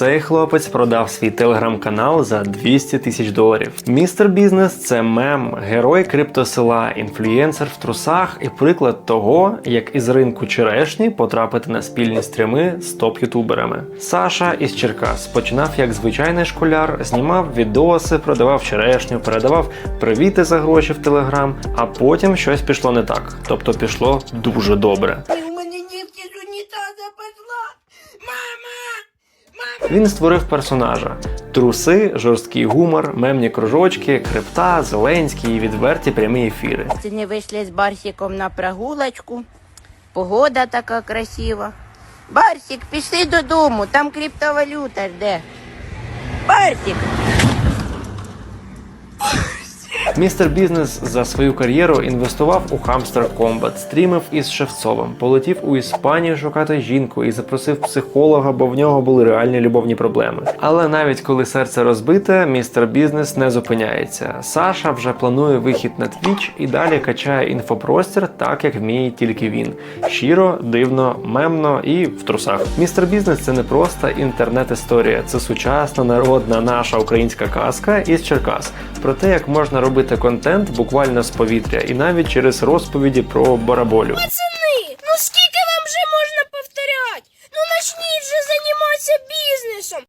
цей хлопець продав свій телеграм-канал за 200 тисяч доларів. Містер Бізнес це мем, герой криптосела, інфлюєнсер в трусах і приклад того, як із ринку черешні потрапити на спільні стріми з топ-ютуберами. Саша із Черкас починав як звичайний школяр, знімав відоси, продавав черешню, передавав привіти за гроші в телеграм, а потім щось пішло не так. Тобто пішло дуже добре. У мене дівки з унітаза пішла. Мама! Він створив персонажа: труси, жорсткий гумор, мемні кружочки, крипта, Зеленський і відверті прямі ефіри. Сьогодні вийшли з Барсіком на прогулочку. Погода така красива. Барсік, пішли додому, там криптовалюта жде. Барсик! Містер Бізнес за свою кар'єру інвестував у Hamster Combat, стрімив із Шевцовим, полетів у Іспанію шукати жінку і запросив психолога, бо в нього були реальні любовні проблеми. Але навіть коли серце розбите, містер Бізнес не зупиняється. Саша вже планує вихід на Twitch і далі качає інфопростір так, як вміє тільки він. Щиро, дивно, мемно і в трусах. Містер Бізнес це не просто інтернет-історія, це сучасна народна наша українська казка із Черкас про те, як можна робити контент буквально з повітря, і навіть через розповіді про бараболю. Пацани, ну скільки